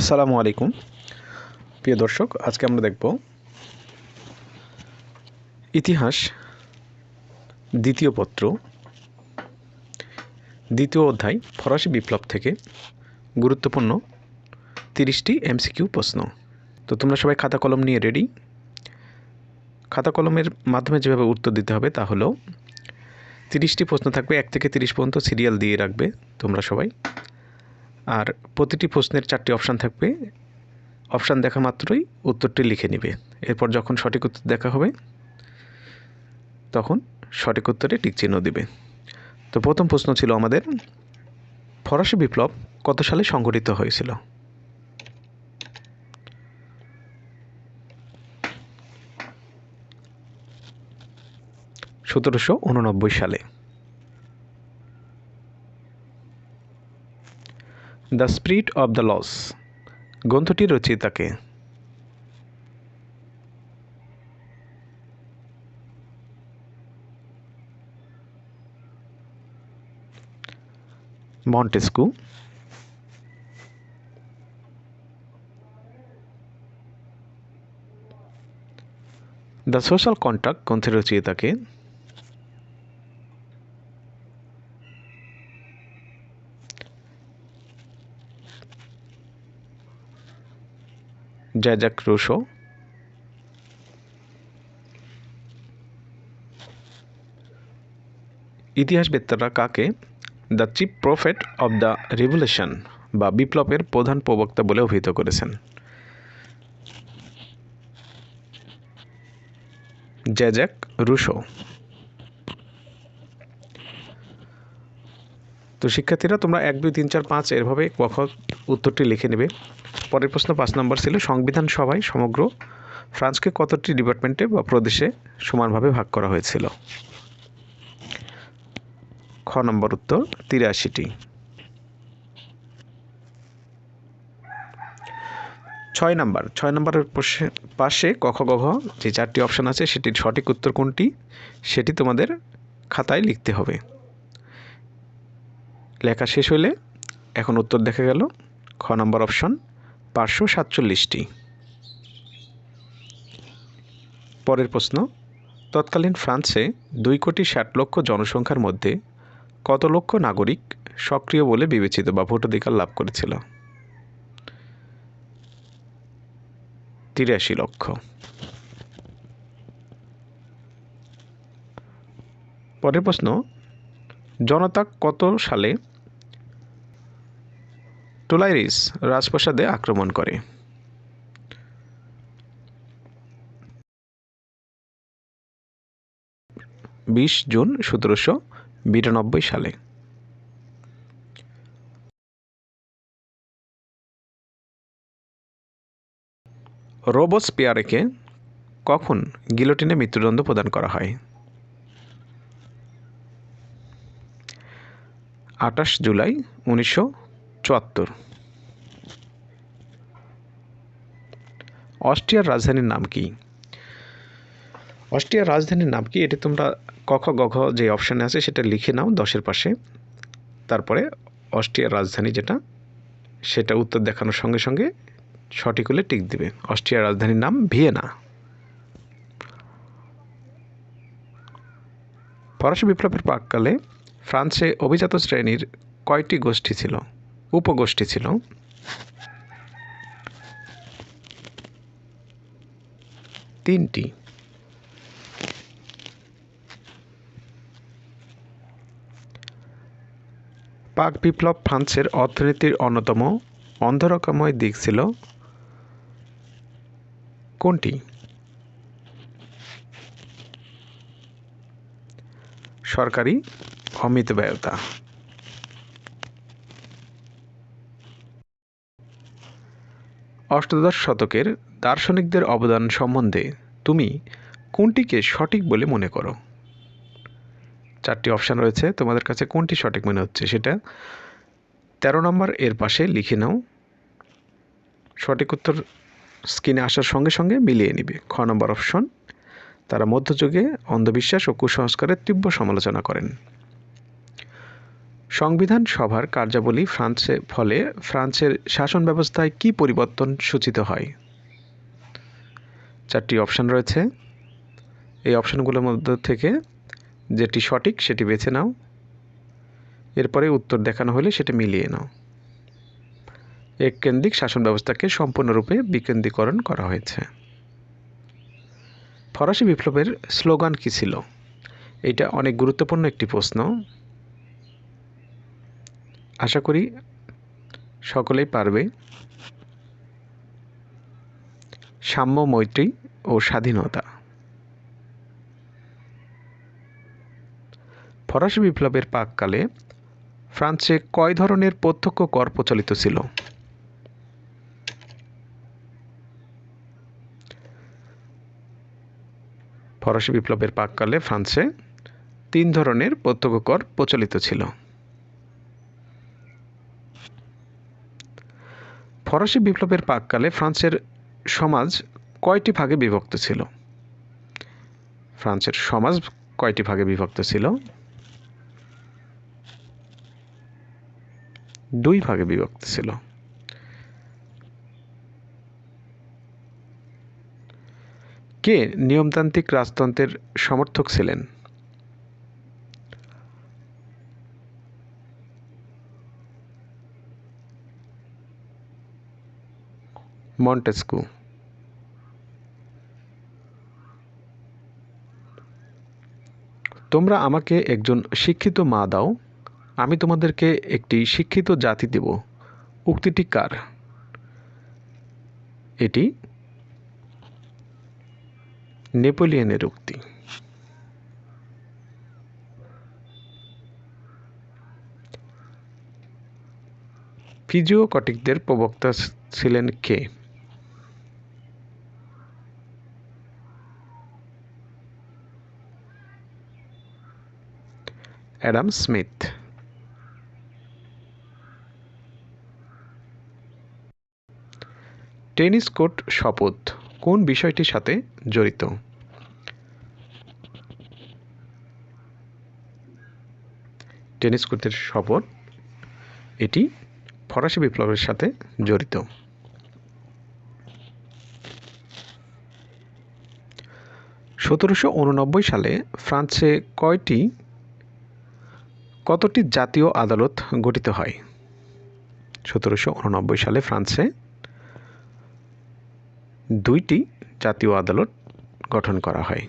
আসসালামু আলাইকুম। প্রিয় দর্শক, আজকে আমরা দেখব ইতিহাস, দ্বিতীয় পত্র, দ্বিতীয় অধ্যায়, ফরাসি বিপ্লব থেকে গুরুত্বপূর্ণ তিরিশটি এমসিকিউ প্রশ্ন। তো তোমরা সবাই খাতা কলম নিয়ে রেডি খাতা কলমের মাধ্যমে যেভাবে উত্তর দিতে হবে তা হলো, তিরিশটি প্রশ্ন থাকবে, এক থেকে তিরিশ পর্যন্ত সিরিয়াল দিয়ে রাখবে তোমরা সবাই। আর প্রতিটি প্রশ্নের চারটি অপশান থাকবে। অপশান দেখা মাত্রই উত্তরটি লিখে নিবে। এরপর যখন সঠিক উত্তর দেখা হবে, তখন সঠিক উত্তরে টিক চিহ্ন দিবে। তো প্রথম প্রশ্ন ছিল আমাদের, ফরাসি বিপ্লব কত সালে সংঘটিত হয়েছিল? সতেরোশো উননব্বই সালে। The spirit of the laws গ্রন্থটির রচয়িতাকে মন্টেস্কু। দ্য সোশ্যাল কন্ট্রাক্ট গ্রন্থের রচয়িতাকে জ্যাজাক রুশো। ইতিহাসবেত্তারা কাকে? The chief prophet of the revolution বা বিপ্লবের প্রধান প্রবক্তা বলে অভিহিত করেছেন। জ্যাজাক রুশো। তো শিক্ষার্থীরা, তোমরা এক, দুই, তিন, চার, পাঁচ এরভাবে কখ উত্তরটি লিখে নেবে? পরের প্রশ্ন পাঁচ নম্বর ছিল, সংবিধান সভায় সমগ্র ফ্রান্সকে কতটি ডিপার্টমেন্টে বা প্রদেশে সমানভাবে ভাগ করা হয়েছিল? খ নম্বর উত্তর, তিরাশিটি। ছয় নাম্বার, ছয় নম্বরের পাশে কখ গঘ যে চারটি অপশান আছে, সেটির সঠিক উত্তর কোনটি, সেটি তোমাদের খাতায় লিখতে হবে। লেখা শেষ হলে এখন উত্তর দেখা গেল। খ নম্বর অপশন পাঁচশো সাতচল্লিশটি। পরের প্রশ্ন, তৎকালীন ফ্রান্সে দুই কোটি ষাট লক্ষ জনসংখ্যার মধ্যে কত লক্ষ নাগরিক সক্রিয় বলে বিবেচিত বা ভোটাধিকার লাভ করেছিল? তিরাশি লক্ষ। পরের প্রশ্ন, জনতা কত সালে টোলাইরিস রাজপ্রাসাদে আক্রমণ করে। বিশ জুন সতেরোশো বিরানব্বই সালে। রোবোস্পিয়ারেকে কখন গিলোটিনে মৃত্যুদণ্ড প্রদান করা হয়? আঠাশ জুলাই উনিশশো চুয়াত্তর। অস্ট্রিয়ার রাজধানীর নাম কি? অস্ট্রিয়ার রাজধানীর নাম কি? এটি তোমরা কখ গঘ যে অপশানে আছে সেটা লিখে নাও দশের পাশে। তারপরে অস্ট্রিয়ার রাজধানী যেটা, সেটা উত্তর দেখানোর সঙ্গে সঙ্গে সঠিক হলে টিক দিবে। অস্ট্রিয়ার রাজধানীর নাম ভিয়েনা। ফরাসি বিপ্লবের প্রাককালে ফ্রান্সে অভিজাত শ্রেণির কয়টি গোষ্ঠী ছিল? উপগোষ্ঠী ছিল। তিনটি। পাক বিপ্লব ফ্রান্সের অর্থনীতির অন্যতম অন্ধরকময় দিক ছিল কোনটি? সরকারি অমিতব্যয়তা অষ্টাদশ শতকের দার্শনিকদের অবদান সম্বন্ধে তুমি কোনটিকে সঠিক বলে মনে করো? চারটি অপশান রয়েছে। তোমাদের কাছে কোনটি সঠিক মনে হচ্ছে সেটা? তেরো নম্বর এর পাশে লিখে নাও। সঠিক উত্তর স্ক্রিনে আসার সঙ্গে সঙ্গে মিলিয়ে নিবে। খ নম্বর অপশন। তারা মধ্যযুগে অন্ধবিশ্বাস ও কুসংস্কারের তীব্র সমালোচনা করেন। সংবিধান সভার কার্যাবলী ফ্রান্সে, ফলে ফ্রান্সের শাসন ব্যবস্থায় কী পরিবর্তন সূচিত হয়? চারটি অপশান রয়েছে। এই অপশানগুলোর মধ্যে থেকে যেটি সঠিক সেটি বেছে নাও। এরপরে উত্তর দেখানো হলে সেটা মিলিয়ে নাও। এক কেন্দ্রিক শাসন ব্যবস্থাকে সম্পূর্ণরূপে বিকেন্দ্রীকরণ করা হয়েছে। ফরাসি বিপ্লবের স্লোগান কী ছিল? এটা অনেক গুরুত্বপূর্ণ একটি প্রশ্ন। আশা করি সকলেই পারবে। সাম্য মৈত্রী ও স্বাধীনতা। ফরাসি বিপ্লবের পাককালে ফ্রান্সে কয় ধরনের প্রত্যক্ষ কর প্রচলিত ছিল? ফরাসি বিপ্লবের পাককালে ফ্রান্সে তিন ধরনের প্রত্যক্ষ কর প্রচলিত ছিল। ফরাসি বিপ্লবের পাককালে ফ্রান্সের সমাজ কয়টি ভাগে বিভক্ত ছিল? ফ্রান্সের সমাজ কয়টি ভাগে বিভক্ত ছিল? দুই ভাগে বিভক্ত ছিল। কে নিয়মতান্ত্রিক রাজতন্ত্রের সমর্থক ছিলেন? মন্টেস্কু তোমরা আমাকে একজন শিক্ষিত মা দাও, আমি তোমাদেরকে একটি শিক্ষিত জাতি দেব। উক্তিটি কার? এটি নেপোলিয়নের উক্তি। ফিজিওকটিকদের প্রবক্তা ছিলেন কে? Adam Smith. টেনিস কোর্ট শপথ, কোন বিষয়টির সাথে জড়িত? টেনিস কোর্টের শপথ, এটি ফরাসি বিপ্লবের সাথে জড়িত। সতেরোশো উননব্বই সালে ফ্রান্সে কয়টি কতটি জাতীয় আদালত গঠিত হয়? সতেরোশো উননব্বই সালে ফ্রান্সে দুইটি জাতীয় আদালত গঠন করা হয়।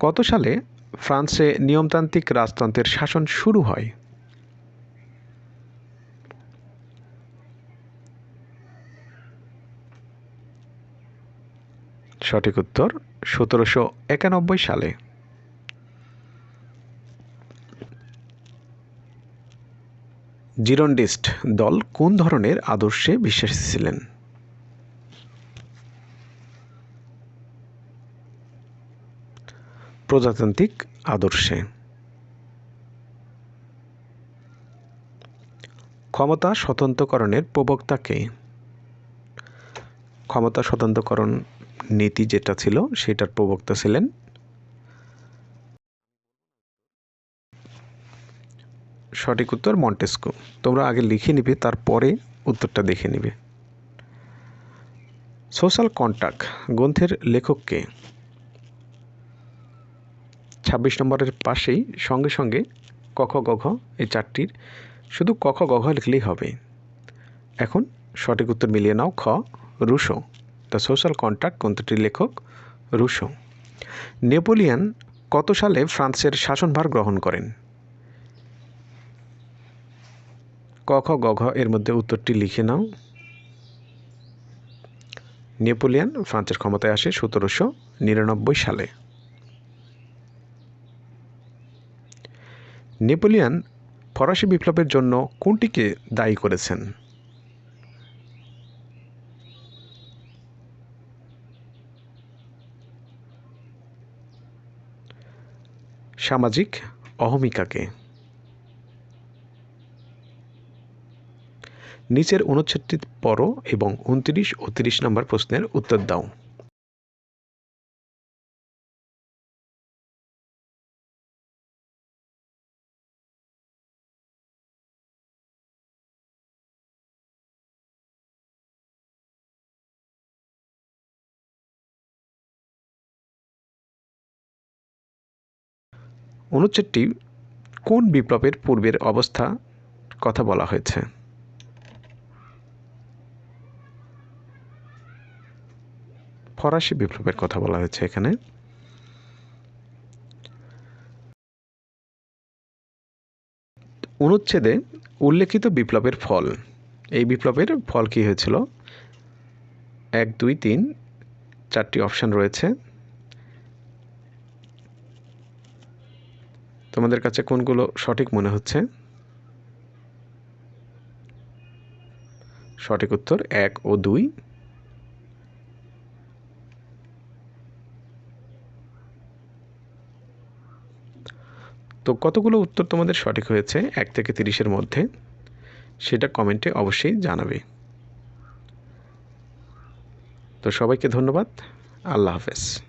কত সালে ফ্রান্সে নিয়মতান্ত্রিক রাজতন্ত্রের শাসন শুরু হয়? সঠিক উত্তর, সতেরোশো একানব্বই সালে। জিরন্ডিস্ট দল কোন ধরনের আদর্শে বিশ্বাসী ছিলেন? প্রজাতান্ত্রিক আদর্শে। ক্ষমতা স্বতন্ত্রকরণের প্রবক্তাকে ক্ষমতা স্বতন্ত্রকরণ নীতি যেটা ছিল, সেটার প্রবক্তা ছিলেন সঠিক উত্তর মন্টেস্কো। তোমরা আগে লিখে নিবে, তারপরে উত্তরটা দেখে নিবে। সোশ্যাল কন্ট্যাক্ট গ্রন্থের লেখককে ছাব্বিশ নম্বরের পাশেই, সঙ্গে সঙ্গে কখ গঘ এই চারটির শুধু কখ গঘ লিখলেই হবে। এখন সঠিক উত্তর মিলিয়ে নাও খ, রুশো। দ্য সোশ্যাল কন্ট্রাক্ট গ্রন্থটির লেখক রুশো। নেপোলিয়ান কত সালে ফ্রান্সের শাসনভার গ্রহণ করেন? ক খ গ ঘ এর মধ্যে উত্তরটি লিখে নাও। নেপোলিয়ান ফ্রান্সের ক্ষমতায় আসে সতেরোশো নিরানব্বই সালে। নেপোলিয়ান ফরাসি বিপ্লবের জন্য কোনটিকে দায়ী করেছেন? সামাজিক অহমিকাকে। নিচের উনচ্ছেদটি পড়ো এবং উনত্রিশ ও তিরিশ নম্বর প্রশ্নের উত্তর দাও। অনুচ্ছেদটি কোন বিপ্লবের পূর্বের অবস্থা? কথা বলা হয়েছে। ফরাসি বিপ্লবের কথা বলা হয়েছে এখানে। অনুচ্ছেদে উল্লেখিত বিপ্লবের ফল। এই বিপ্লবের ফল কী হয়েছিল? এক, দুই, তিন, চারটি অপশান রয়েছে। তোমাদের কাছে কোনগুলো সঠিক মনে হচ্ছে? সঠিক উত্তর এক ও দুই। তো কতগুলো উত্তর তোমাদের সঠিক হয়েছে? এক থেকে তিরিশের মধ্যে। সেটা কমেন্টে অবশ্যই জানাবে। তো সবাইকে ধন্যবাদ। আল্লাহ হাফেজ।